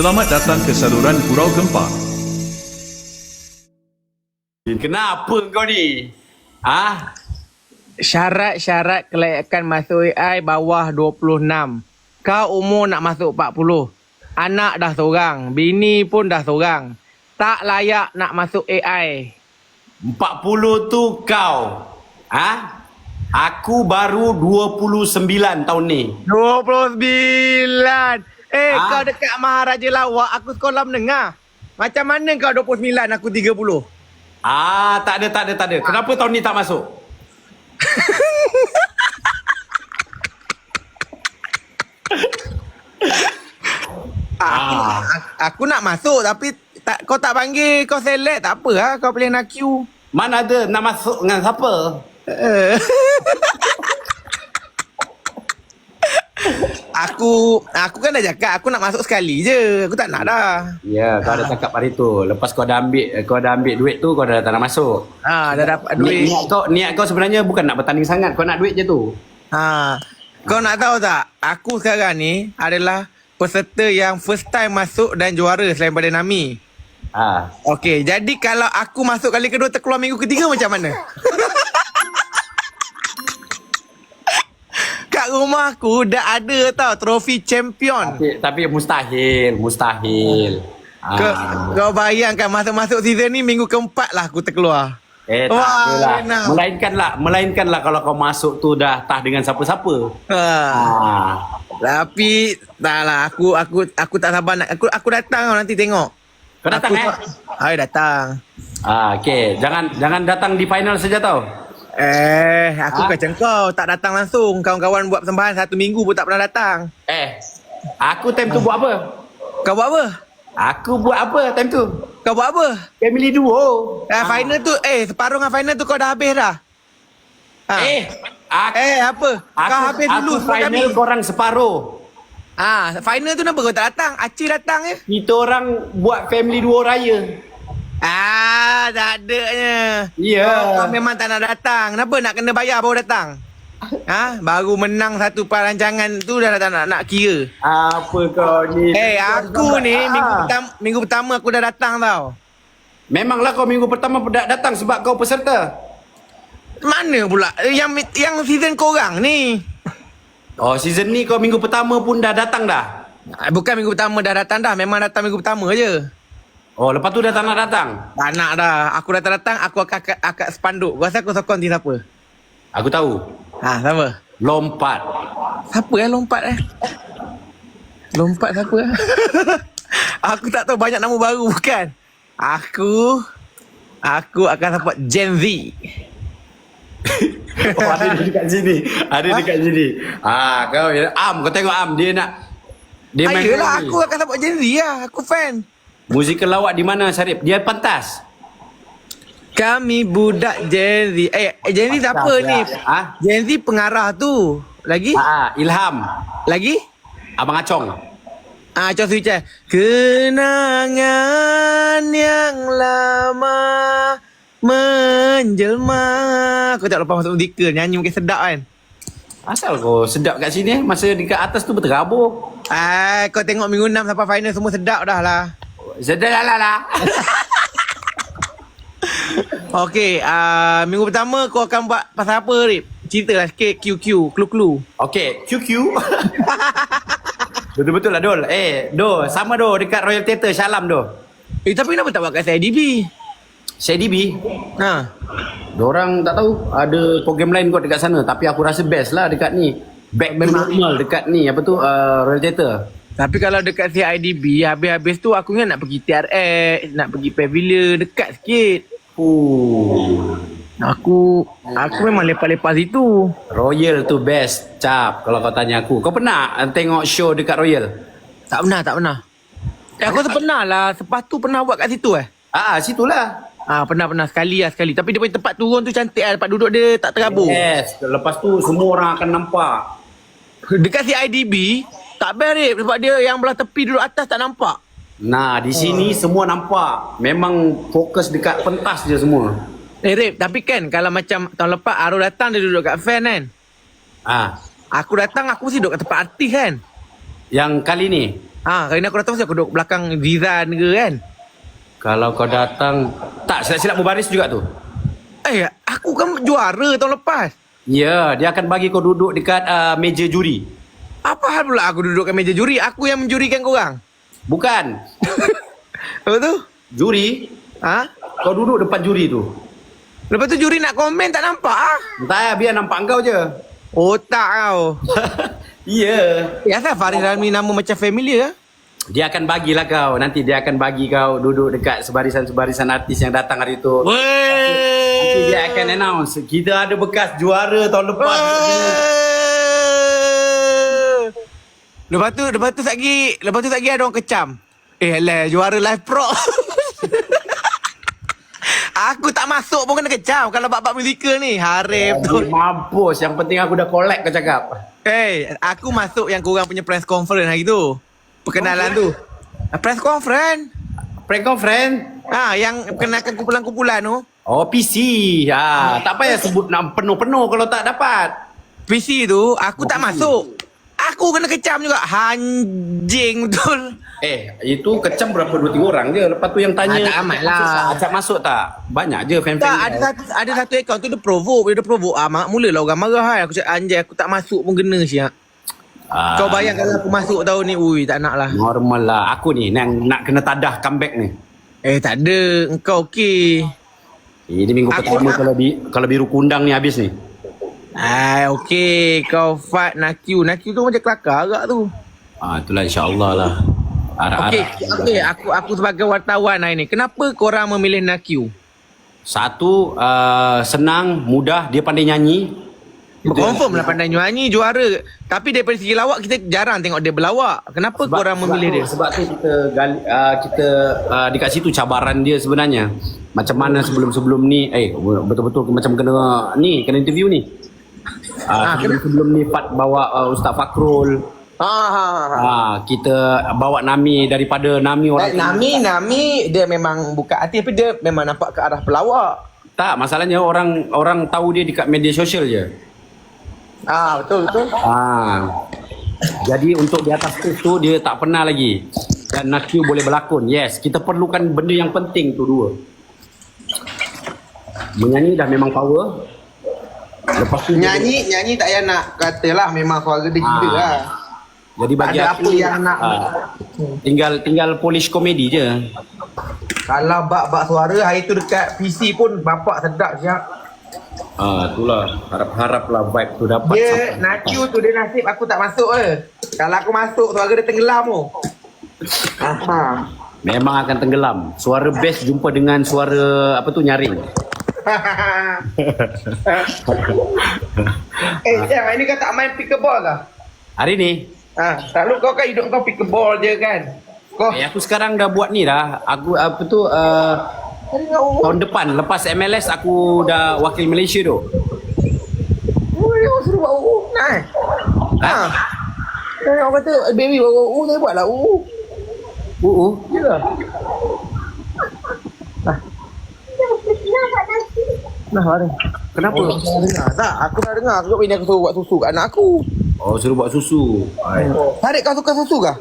Selamat datang ke saluran Gurau Gempa. Kenapa kau ni? Ah, Syarat-syarat kelayakan masuk AI bawah 26. Kau umur nak masuk 40. Anak dah seorang. Bini pun dah seorang. Tak layak nak masuk AI. 40 tu kau. Ah? Aku baru 29 tahun ni. 29. Eh, Ah. kau dekat Maharaja Lawak, aku sekolah menengah. Macam mana kau 29, aku 30? Ah, tak ada, tak ada, tak ada. Kenapa tahun ni tak masuk? Aku, Ah. aku, aku nak masuk tapi tak, kau tak panggil, kau select, tak apa lah. Kau boleh nak queue. Mana ada nak masuk dengan siapa? Eh. Aku aku kan dah cakap aku nak masuk sekali je. Aku tak nak dah. Ya, kau ada cakap hari tu. Lepas kau dah ambil kau dah ambil duit tu, kau dah tak nak masuk. Ha, dah dapat Niat, duit. niat kau niat kau sebenarnya bukan nak bertanding sangat, kau nak duit je tu. Ha. Kau nak tahu tak? Aku sekarang ni adalah peserta yang first time masuk dan juara selain pada Nami. Ah. Okey, jadi kalau aku masuk kali kedua terkeluar minggu ketiga macam mana? Kat rumah aku dah ada tau trofi champion. Tapi, tapi mustahil, mustahil. Kau, kau bayangkan masuk-masuk season ni minggu keempat lah aku terkeluar. Eh tak Wah, adalah. enak. Melainkanlah, melainkanlah kalau kau masuk tu dah tah dengan siapa-siapa. Ha. Ah. Tapi tak lah aku aku aku tak sabar nak aku aku datang tau nanti tengok. Kau datang aku, eh? Hai datang. Ah, okey. Jangan jangan datang di final saja tau. Eh, aku Ha? kacang kau tak datang langsung. Kawan-kawan buat persembahan satu minggu pun tak pernah datang. Eh, aku time tu buat apa? Kau buat apa? Aku buat apa time tu? Kau buat apa? Family duo. Eh, final tu eh separuh dengan final tu kau dah habis dah. Ha. Eh, aku, eh apa? aku, kau habis dulu aku final kami. korang separuh. Ah, final tu kenapa kau tak datang? Acil datang je. Kita orang buat family duo raya. Ah, tak adanya. Ya. Kau, kau memang tak nak datang. Kenapa nak kena bayar baru datang? Ha? Baru menang satu perancangan tu dah tak nak nak kira. Apa kau ni? Eh, aku ni Ah. minggu pertama minggu pertama aku dah datang tau. Memanglah kau minggu pertama dah datang sebab kau peserta. Mana pula yang yang season korang ni? Oh, season ni kau minggu pertama pun dah datang dah. Ah, Bukan minggu pertama dah datang dah. Memang datang minggu pertama je. Oh, lepas tu dah tak nak datang. Tak nak dah. Aku datang-datang, aku akan akak, akak spanduk. Kau rasa aku sokong tim siapa? Aku tahu. Ha, siapa? Lompat. Siapa eh lompat eh? Lompat siapa eh? aku tak tahu banyak nama baru bukan? Aku Aku akan support Gen Z. Oh, ada dekat sini. Ada dekat sini. Ah, kau Am, kau tengok Am dia nak dia main Ayolah, aku akan support Gen Z lah. Aku fan. Musikal lawak di mana Syarif? Dia pantas. Kami budak Gen Z. Eh, eh, Gen Z siapa Pantas ni? lah. Ha? Gen Z pengarah tu. Lagi? Ah, Ilham. Lagi? Abang Acong. Ah, Swee Chan. Kenangan yang lama menjelma. Kau tak lepas masuk merdeka nyanyi mungkin sedap kan? Asal kau sedap kat sini eh? Masa dekat atas tu berterabur. Ah, kau tengok minggu 6 sampai final semua sedap dah lah. Sedap lah. Okey, ah minggu pertama kau akan buat pasal apa, Rip? Ceritalah sikit QQ, clue-clue. Okey, QQ. Betul-betul lah Dol. Eh, Dol, sama Dol dekat Royal Theatre Shalam Dol. Eh, tapi kenapa tak buat kat CIDB? CDB, Ha. Diorang tak tahu ada program lain kot dekat sana tapi aku rasa best lah dekat ni. Back to normal dekat ni apa tu uh, Royal Theatre. Tapi kalau dekat CIDB, habis-habis tu aku ingat nak pergi TRX, nak pergi Pavilion, dekat sikit. Uh. Aku aku memang lepas-lepas situ. Royal tu best cap kalau kau tanya aku. Kau pernah tengok show dekat Royal? Tak pernah, tak pernah. Eh, aku rasa pernah lah. Sepatu pernah buat kat situ eh. Ah, situlah. Ah, pernah-pernah sekali lah sekali. Tapi dia punya tempat turun tu cantik lah. Tempat duduk dia tak terabur. Yes, lepas tu semua orang akan nampak. Dekat CIDB, tak best Rip. Sebab dia yang belah tepi duduk atas tak nampak. Nah, di sini semua nampak. Memang fokus dekat pentas je semua. Eh Rip, tapi kan kalau macam tahun lepas Arul datang dia duduk kat fan kan. Ah, Aku datang aku mesti duduk kat tempat artis kan. yang kali ni Ah, kali ni aku datang mesti aku duduk belakang Zizan ke kan? Kalau kau datang tak silap-silap berbaris juga tu. Eh, aku kan juara tahun lepas. Ya, dia akan bagi kau duduk dekat uh, meja juri. Apa hal pula aku duduk kat meja juri? Aku yang menjurikan korang. Bukan. Apa tu? Juri, Ha? kau duduk depan juri tu. Lepas tu juri nak komen tak nampak ah. Entah biar nampak kau je. Otak kau. Ya. Ya, asal Faris Ramli nama macam familiar ah? Dia akan bagilah kau. Nanti dia akan bagi kau duduk dekat sebarisan-sebarisan artis yang datang hari tu. Nanti dia akan announce kita ada bekas juara tahun lepas. Lepas tu, lepas tu lagi, lepas tu lagi ada orang kecam. Eh, lah juara live pro. aku tak masuk pun kena kecam kalau bab-bab musical ni. Harif tu. Mampus. Yang penting aku dah collect kau cakap. Eh, aku masuk yang korang punya press conference hari tu. Perkenalan tu. Press conference. Kau friend. Ah, yang perkenalkan kumpulan-kumpulan tu. Oh PC. Ha, tak payah sebut nak penuh-penuh kalau tak dapat. PC tu, aku tak masuk. Aku kena kecam juga. Hanjing betul. Eh, itu kecam berapa dua tiga orang je. Lepas tu yang tanya. Ah, tak amat lah. Acap masuk tak? Banyak je fan-fan. Tak, ada satu ada satu akaun tu dia provoke, dia provoke. Ah, mak mulalah orang marah hai. Aku cakap anjay aku tak masuk pun kena siap. Ah, Kau bayang kalau aku masuk tahun ni, ui tak nak lah. Normal lah. Aku ni nak, nak kena tadah comeback ni. Eh tak ada, engkau okey. Ini minggu Aku pertama nak- kalau, bi, kalau biru kundang ni habis ni. Ai okey, kau fight Nakiu. Nakiu tu macam kelakar agak tu. Ah, itulah insyaAllah lah. Okey, okey, aku aku sebagai wartawan hari ni, kenapa korang memilih Nakiu? Satu, uh, senang, mudah, dia pandai nyanyi. Confirm lah pandai nyanyi juara. Tapi daripada segi lawak kita jarang tengok dia berlawak. Kenapa Sebab- korang memilih sebab dia? Sebab tu kita gali, uh, kita uh, dekat situ cabaran dia sebenarnya. Macam mana sebelum-sebelum ni eh betul-betul macam kena ni kena interview ni. Uh, Ah, sebelum, sebelum ni Fat bawa uh, Ustaz Fakrul. Ha ha ha. Ah, kita bawa Nami daripada Nami orang Eh, Nami, Nami dia memang buka hati tapi dia memang nampak ke arah pelawak. tak masalahnya orang orang tahu dia dekat media sosial je. Ah betul betul. Ah. Jadi untuk di atas stage tu dia tak pernah lagi. Dan Nakiu boleh berlakon. Yes, kita perlukan benda yang penting tu dua. Menyanyi dah memang power. Lepas tu Nyanyi nyanyi tak payah nak katalah memang suara dia gila Ah. lah. Jadi bagi Ada aku apa yang nak- ah, tinggal tinggal polish komedi je. Kalau bak-bak suara hari tu dekat PC pun bapak sedap siap. Ah, itulah harap-haraplah vibe tu dapat. Dia sampai- Nakiu tu dia nasib aku tak masuk eh. Kalau aku masuk suara dia tenggelam tu. Aha. Memang akan tenggelam. Suara bass jumpa dengan suara apa tu nyaring. eh, Sam, ini kau tak main pickleball lah? Hari ni Ha, selalu kau kan hidup kau pickleball je kan? Kau Eh, aku sekarang dah buat ni dah. Aku apa tu uh, tahun depan lepas MLS aku dah wakil Malaysia tu. Oh, suruh buat UU. Nah. eh. Ha. Kan orang kata eh, baby buat UU, saya buat lah UU. Uh, Ya lah. Nah, mari. kenapa? Oh, tak? Aku pernah dengar. Aku ini aku suruh buat susu kat anak aku. Oh, suruh buat susu. Tarik kau suka susu kah?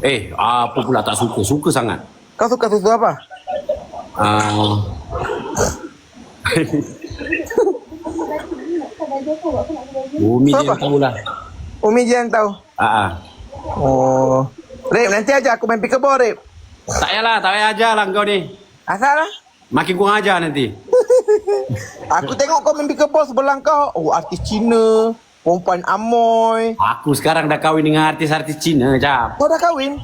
Eh, apa pula tak suka? Suka sangat. Kau suka susu apa? Uh, Umi Siapa? yang tahulah. Umi je yang tahu. Ah, ah. Oh. Rip, nanti aja aku main pickleball, Rip. Tak payahlah, tak payah ajar lah kau ni. Asal lah. Makin kurang ajar nanti. Aku tengok kau main pickleball sebelah kau. Oh, artis Cina. Perempuan Amoy. Aku sekarang dah kahwin dengan artis-artis Cina, Cap. Kau dah kahwin?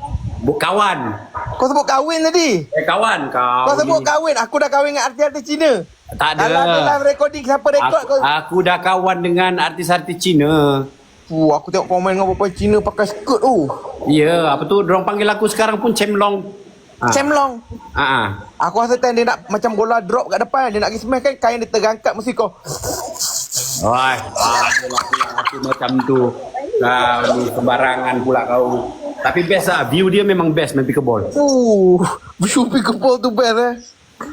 Buk kawan. Kau sebut kahwin tadi. Eh, kawan kau. Kau sebut ni. kahwin. Aku dah kahwin dengan artis-artis Cina. Tak ada. Kalau ada live recording, siapa rekod Aku, kau? aku dah kawan dengan artis-artis Cina. Uh, aku tengok kau main dengan perempuan Cina pakai skirt tu. Ya, apa tu? Diorang panggil aku sekarang pun Cemlong. Ah. Cemlong. Ah, ah. Aku rasa time dia nak macam bola drop kat depan. Dia nak pergi smash kan kain dia terangkat mesti kau. Oi, ah, pula aku macam tu. Kau ni sembarangan pula kau. Tapi best lah, view dia memang best main pickleball. Uh, view pickleball tu best eh.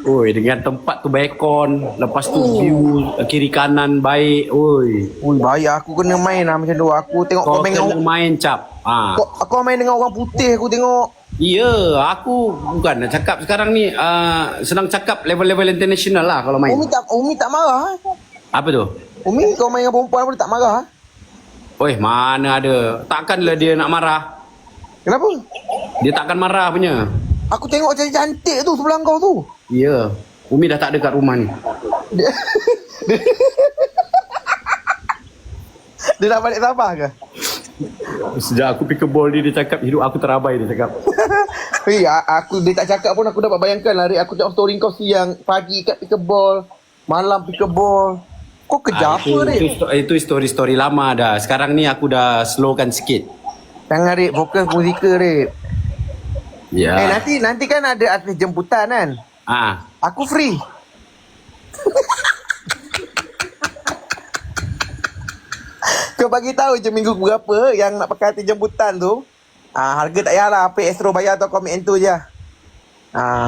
Oi, dengan tempat tu baikon, lepas tu view kiri kanan baik. Oi. Ui, bahaya aku kena main lah macam tu. Aku tengok kau, Kau main kena dengan main cap. Ah. kau, aku main dengan orang putih aku tengok. Ya, aku bukan nak cakap sekarang ni uh, senang cakap level-level international lah kalau main. Umi tak Umi tak marah. eh? Apa tu? Umi kau main dengan perempuan pun tak marah. eh? Oi, mana ada. Takkanlah dia nak marah. Kenapa? Dia takkan marah punya. Aku tengok cantik cantik tu sebelah kau tu. Ya. Umi dah tak ada kat rumah ni. Dia, dia nak balik Sabah ke? Sejak aku pickleball ni dia cakap hidup aku terabai dia cakap. Hei, a- aku dia tak cakap pun aku dapat bayangkan lah. Rik. Aku tengok story kau siang, pagi kat pickleball, malam pickleball. Kau kerja Ah, apa, itu, Rik? itu, itu story-story lama dah. Sekarang ni aku dah slowkan sikit. Jangan, Rik. Fokus musikal, Rik. Ya. Eh, nanti nanti kan ada artis jemputan kan? Ah, Aku free. Kau bagi tahu je minggu berapa yang nak pakai artis jemputan tu. Ah, harga tak payah lah. Apa Astro bayar atau komen tu je. Ah,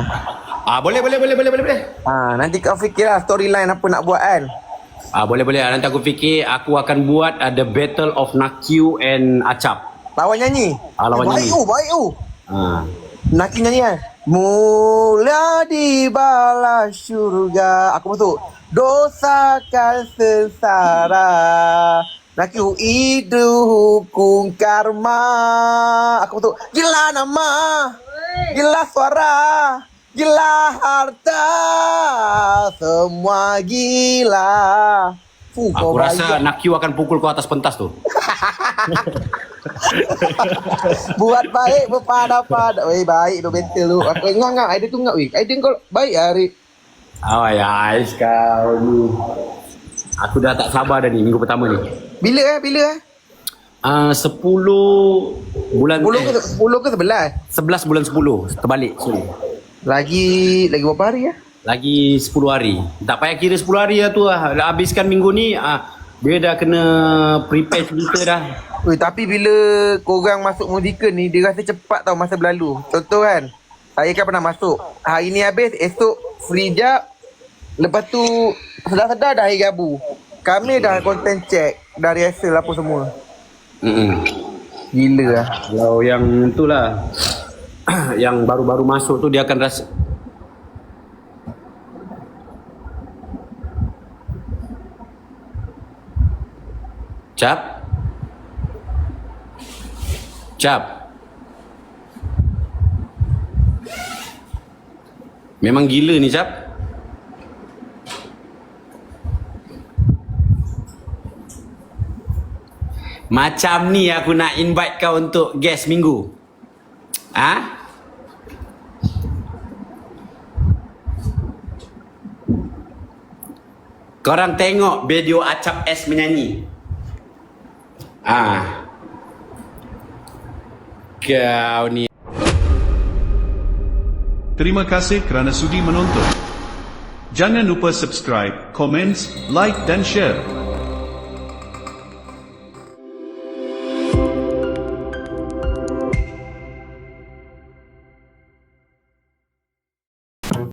ah boleh boleh boleh boleh boleh ah, nanti kau fikirlah storyline apa nak buat kan. Ah boleh boleh. Nanti aku fikir aku akan buat uh, the battle of Nakyu and Acap. Lawan nyanyi. Ah, lawan baik nyanyi. oh, baik oh. Ah. Naki nyanyi kan? Mula di bala syurga. Aku masuk. Dosakan sesara. Naki hidu hukum karma. Aku masuk. Gila nama. Gila suara. Gila harta. Semua gila. Fuh, Aku rasa Nakyu akan pukul kau atas pentas tu. Buat baik berpada-pada. Weh baik tu betul tu. Aku ngak ngak idea tu ngak weh. Idea kau baik lah Rik. Oh ya, Ais kau ni. Aku dah tak sabar dah ni minggu pertama ni. Bila eh? Bila eh? Ah, 10 bulan 10 ke eh, 10 ke 11? 11 bulan 10 terbalik sorry. Lagi lagi berapa hari ya? Lagi 10 hari. Tak payah kira 10 hari lah tu lah. Dah habiskan minggu ni ah, dia dah kena prepare cerita dah. Ui, tapi bila korang masuk musikal ni dia rasa cepat tau masa berlalu. Contoh kan. Saya kan pernah masuk. Hari ni habis, esok free jap. Lepas tu sedar-sedar dah hari Rabu. Kami dah content check, dah rehearsal apa semua. Mm-mm. Gila lah. Kalau yang itulah yang baru-baru masuk tu dia akan rasa Cap Cap Memang gila ni Cap Macam ni aku nak invite kau untuk guest minggu Ha? Korang tengok video Acap S menyanyi. Ah. Kau ni. Terima kasih kerana sudi menonton. Jangan lupa subscribe, komen, like dan share.